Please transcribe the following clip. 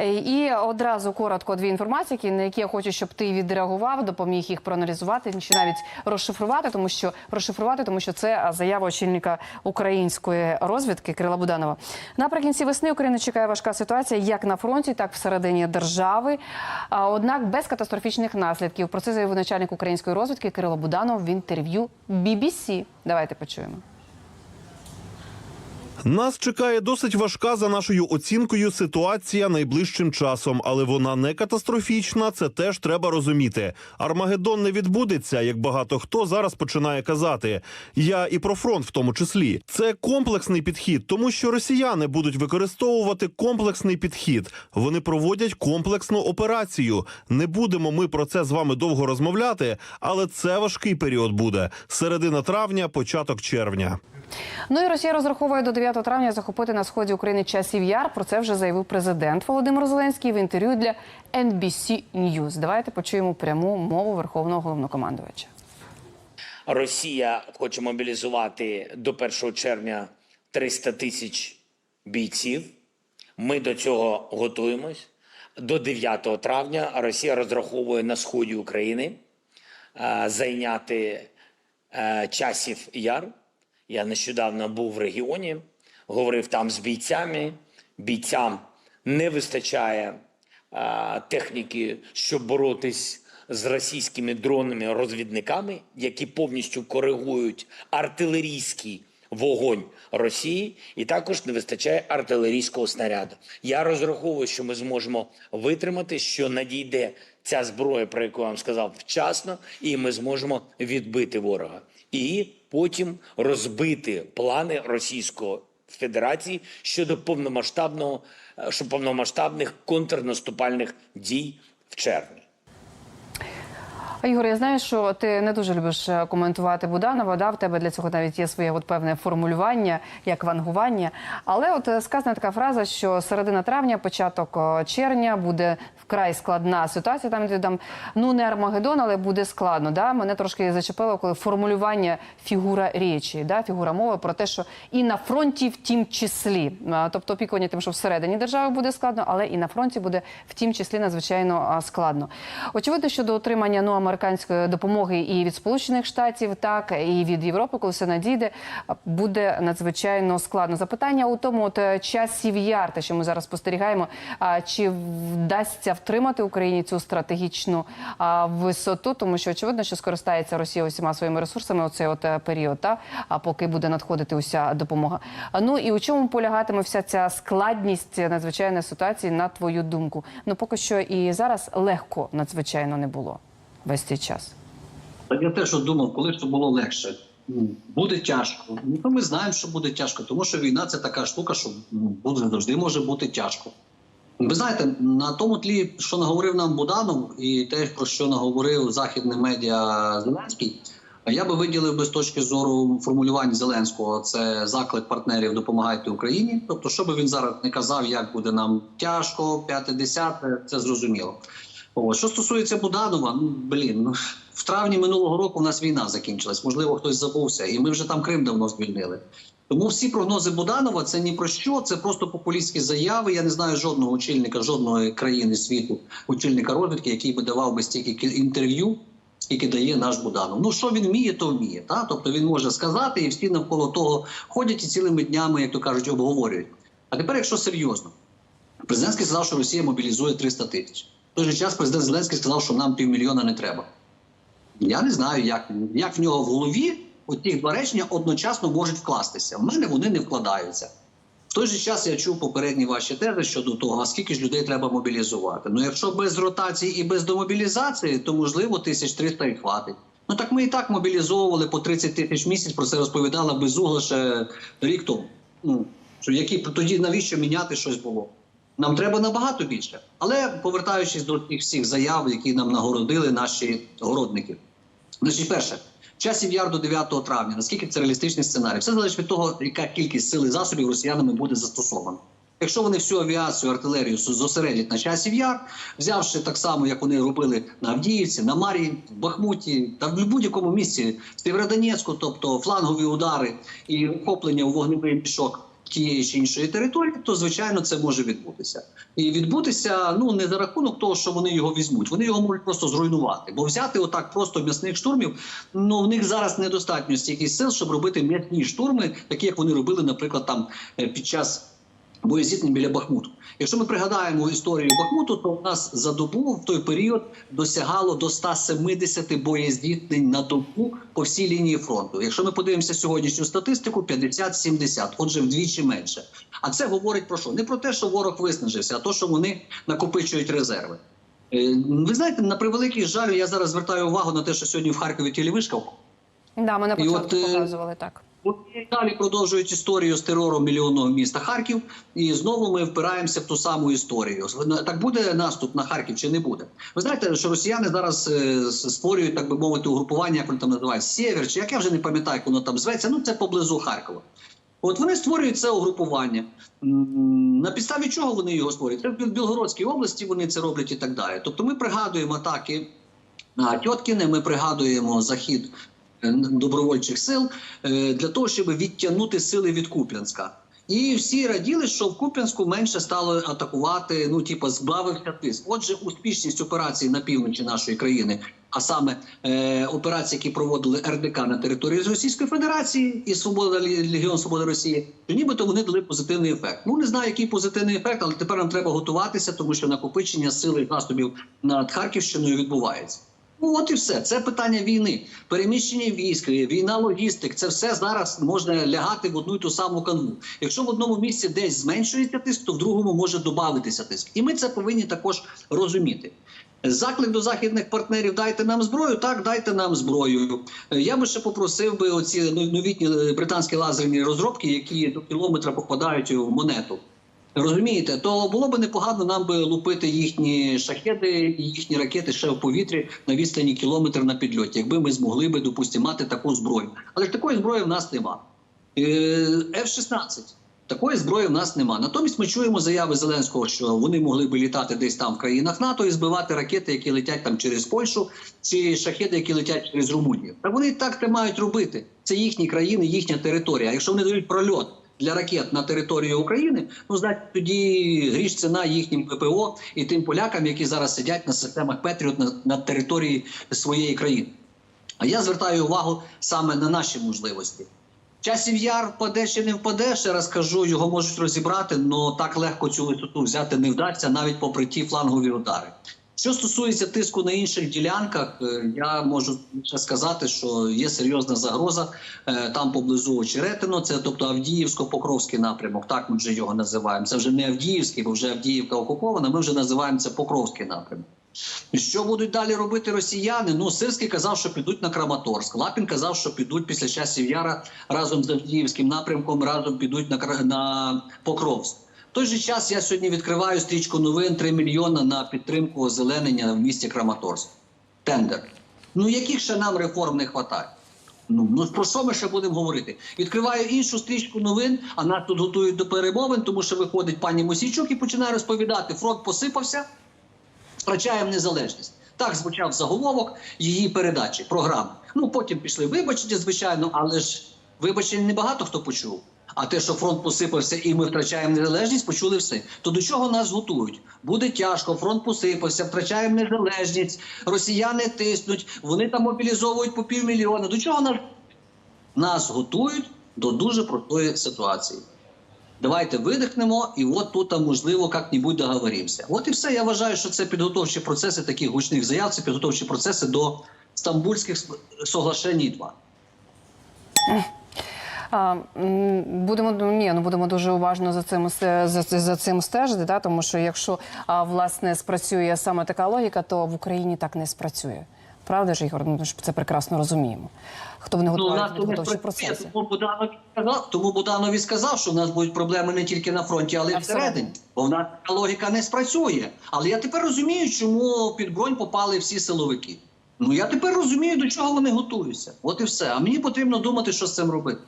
Е, І одразу коротко дві інформації, на які я хочу, щоб ти відреагував, допоміг їх проаналізувати чи навіть розшифрувати, тому що розшифрувати, тому що це заява очільника української розвідки Кирила Буданова. Наприкінці весни Україна чекає важка ситуація як на фронті, так і всередині держави. Однак без катастрофічних наслідків. Про це заявив начальник української розвідки Кирило Буданов в інтерв'ю BBC. Давайте почуємо. Нас чекає досить важка за нашою оцінкою ситуація найближчим часом, але вона не катастрофічна. Це теж треба розуміти. Армагеддон не відбудеться, як багато хто зараз починає казати. Я і про фронт, в тому числі, це комплексний підхід, тому що росіяни будуть використовувати комплексний підхід. Вони проводять комплексну операцію. Не будемо ми про це з вами довго розмовляти, але це важкий період буде середина травня, початок червня. Ну і Росія розраховує до 9 травня захопити на сході України часів яр. Про це вже заявив президент Володимир Зеленський в інтерв'ю для NBC News. Давайте почуємо пряму мову верховного головнокомандувача. Росія хоче мобілізувати до 1 червня 300 тисяч бійців. Ми до цього готуємось. До 9 травня Росія розраховує на сході України е, зайняти е, часів яр. Я нещодавно був в регіоні, говорив там з бійцями. Бійцям не вистачає е, техніки, щоб боротись з російськими дронами розвідниками, які повністю коригують артилерійський вогонь Росії, і також не вистачає артилерійського снаряду. Я розраховую, що ми зможемо витримати, що надійде ця зброя, про яку я вам сказав, вчасно, і ми зможемо відбити ворога. І потім розбити плани Російської Федерації щодо повномасштабного е, повномасштабних контрнаступальних дій в червні. Ігор, я знаю, що ти не дуже любиш е, коментувати Буданова. Да? В тебе для цього навіть є своє от певне формулювання, як вангування. Але от е, сказана така фраза, що середина травня, початок е, червня буде вкрай складна ситуація. Там де там ну не Армагеддон, але буде складно. Да? Мене трошки зачепило, коли формулювання фігура речі, да? фігура мови про те, що і на фронті в тім числі. Тобто опікування тим, що всередині держави буде складно, але і на фронті буде в тім числі надзвичайно складно. Очевидно, що до отримання ну американської допомоги і від Сполучених Штатів, так і від Європи, коли все надійде, буде надзвичайно складно. Запитання у тому, от часів яр, те, що ми зараз спостерігаємо, чи вдасться втримати Україні цю стратегічну висоту, тому що очевидно, що скористається Росія усіма своїми ресурсами у цей от період, та поки буде надходити уся допомога. Ну і у чому полягатиме вся ця складність надзвичайної ситуації, на твою думку? Ну поки що і зараз легко надзвичайно не було весь цей час. Я теж думав, коли це було легше. Ну, Буде тяжко. Ну, ми знаємо, що буде тяжко, тому що війна це така штука, що ну, буде завжди може бути тяжко. Ви знаєте, на тому тлі, що наговорив нам Буданов, і те, про що наговорив західне медіа Зеленський, я би виділив би з точки зору формулювання Зеленського це заклик партнерів допомагайте Україні. Тобто, що би він зараз не казав, як буде нам тяжко, п'яте, десяте, це зрозуміло. О, що стосується Буданова, ну блін, ну в травні минулого року у нас війна закінчилась. Можливо, хтось забувся, і ми вже там Крим давно звільнили. Тому всі прогнози Буданова це ні про що, це просто популістські заяви. Я не знаю жодного очільника, жодної країни світу, очільника розвідки, який би давав би стільки інтерв'ю, скільки дає наш Буданов. Ну що він вміє, то вміє. Та? Тобто він може сказати, і всі навколо того ходять і цілими днями, як то кажуть, обговорюють. А тепер, якщо серйозно, президентський сказав, що Росія мобілізує 300 тисяч. В той же час президент Зеленський сказав, що нам півмільйона не треба. Я не знаю, як, як в нього в голові оті два речення одночасно можуть вкластися. В мене вони не вкладаються. В той же час я чув попередні ваші тези щодо того, а скільки ж людей треба мобілізувати. Ну, якщо без ротації і без домобілізації, то можливо 1300 і хватить. Ну так ми і так мобілізовували по 30 тисяч місяць. Про це розповідала безугла ще рік тому. Ну що які тоді навіщо міняти щось було? Нам треба набагато більше. Але повертаючись до тих всіх заяв, які нам нагородили наші городники. Значить, перше, часів яр до 9 травня. Наскільки це реалістичний сценарій? Все залежить від того, яка кількість сил і засобів росіянами буде застосована. Якщо вони всю авіацію, артилерію зосередять на часів яр, взявши так само, як вони робили на Авдіївці, на Марії, в Бахмуті та в будь-якому місці Сєвєродонецьку, тобто флангові удари і охоплення у вогневий мішок, тієї чи іншої території, то звичайно це може відбутися. І відбутися ну не за рахунок того, що вони його візьмуть. Вони його можуть просто зруйнувати. Бо взяти отак просто м'ясних штурмів. Ну в них зараз недостатньо стільки сил, щоб робити м'ясні штурми, такі як вони робили, наприклад, там е, під час. Боєзіткнень біля Бахмуту. Якщо ми пригадаємо історію Бахмуту, то у нас за добу в той період досягало до 170 боєзіткнень на добу по всій лінії фронту. Якщо ми подивимося сьогоднішню статистику, 50-70, отже, вдвічі менше. А це говорить про що? Не про те, що ворог виснажився, а то, що вони накопичують резерви. Е, Ви знаєте, на превеликий жаль, я зараз звертаю увагу на те, що сьогодні в Харкові телевишкав. Да, ми на І початку от, е, показували так. Вони далі продовжують історію з терором мільйонного міста Харків, і знову ми впираємося в ту саму історію. Так буде наступ на Харків чи не буде? Ви знаєте, що росіяни зараз е, створюють, так би мовити, угрупування, як вони там називають Сєвєр, чи як я вже не пам'ятаю, як воно там зветься. Ну це поблизу Харкова. От вони створюють це угрупування. На підставі чого вони його створюють? Це в Біл- Білгородській області вони це роблять і так далі. Тобто ми пригадуємо атаки на Тьоткіне, ми пригадуємо захід добровольчих сил е, для того, щоб відтягнути сили від Куп'янська. І всі раділи, що в Куп'янську менше стало атакувати, ну типу, збавився тиск. Отже, успішність операції на півночі нашої країни, а саме е, операції, які проводили РДК на території Російської Федерації і Свобода Легіон Свободи Росії, то нібито вони дали позитивний ефект. Ну не знаю, який позитивний ефект, але тепер нам треба готуватися, тому що накопичення сили і засобів над Харківщиною відбувається. Ну, от і все. Це питання війни, переміщення військ, війна логістик. Це все зараз можна лягати в одну і ту саму канву. Якщо в одному місці десь зменшується тиск, то в другому може додатися тиск. І ми це повинні також розуміти. Заклик до західних партнерів дайте нам зброю. Так, дайте нам зброю. Я би ще попросив би оці новітні е, британські лазерні розробки, які до кілометра попадають в монету. Розумієте, то було б непогано нам би лупити їхні шахеди і їхні ракети ще в повітрі на відстані кілометр на підльоті, якби ми змогли би допустимо мати таку зброю. Але ж такої зброї в нас нема. F-16. Такої зброї в нас нема. Натомість ми чуємо заяви Зеленського, що вони могли би літати десь там в країнах НАТО і збивати ракети, які летять там через Польщу, чи шахеди, які летять через Румунію. Та вони так те мають робити. Це їхні країни, їхня територія. А якщо вони дають прольот для ракет на територію України, ну значить тоді гріш ціна їхнім ППО і тим полякам, які зараз сидять на системах Петріот на, на території своєї країни. А я звертаю увагу саме на наші можливості. Часів яр впаде чи не впаде, ще раз кажу, його можуть розібрати, але так легко цю висоту взяти не вдасться, навіть попри ті флангові удари. Що стосується тиску на інших ділянках, е, я можу ще сказати, що є серйозна загроза е, там поблизу Очеретино, це тобто Авдіївсько-Покровський напрямок. Так ми вже його називаємо. Це вже не Авдіївський, бо вже Авдіївка окупована. Ми вже називаємо це Покровський напрямок. Що будуть далі робити росіяни? Ну, Сирський казав, що підуть на Краматорськ. Лапін казав, що підуть після часів Яра разом з Авдіївським напрямком, разом підуть на, на Покровськ. В той же час я сьогодні відкриваю стрічку новин 3 мільйона на підтримку озеленення в місті Краматорськ. Тендер. Ну яких ще нам реформ не вистачає? Ну, ну про що ми ще будемо говорити? Відкриваю іншу стрічку новин, а нас тут готують до перемовин, тому що виходить пані Мосійчук і починає розповідати: фронт посипався, втрачаємо незалежність. Так звучав заголовок її передачі, програми. Ну потім пішли вибачення, звичайно, але ж вибачень небагато хто почув. А те, що фронт посипався і ми втрачаємо незалежність, почули все. То до чого нас готують? Буде тяжко, фронт посипався, втрачаємо незалежність, росіяни тиснуть, вони там мобілізовують по півмільйона. До чого нас? Нас готують до дуже простої ситуації. Давайте видихнемо, і от тут можливо як-небудь договоримося. От і все. Я вважаю, що це підготовчі процеси таких гучних заяв, це підготовчі процеси до стамбульських соглашень 2. Будемо ні, ну будемо дуже уважно за цим за, за цим стежити, да, тому що якщо власне спрацює саме така логіка, то в Україні так не спрацює. Правда ж, Ігор? Ну, ми ж це прекрасно розуміємо. Хто вони Ну, у готують нас то не підготовчі процеси? тому Буданові сказав, тому Буданові сказав, що в нас будуть проблеми не тільки на фронті, але й всередині. Бо в нас така логіка не спрацює. Але я тепер розумію, чому під бронь попали всі силовики. Ну я тепер розумію, до чого вони готуються. От і все. А мені потрібно думати, що з цим робити.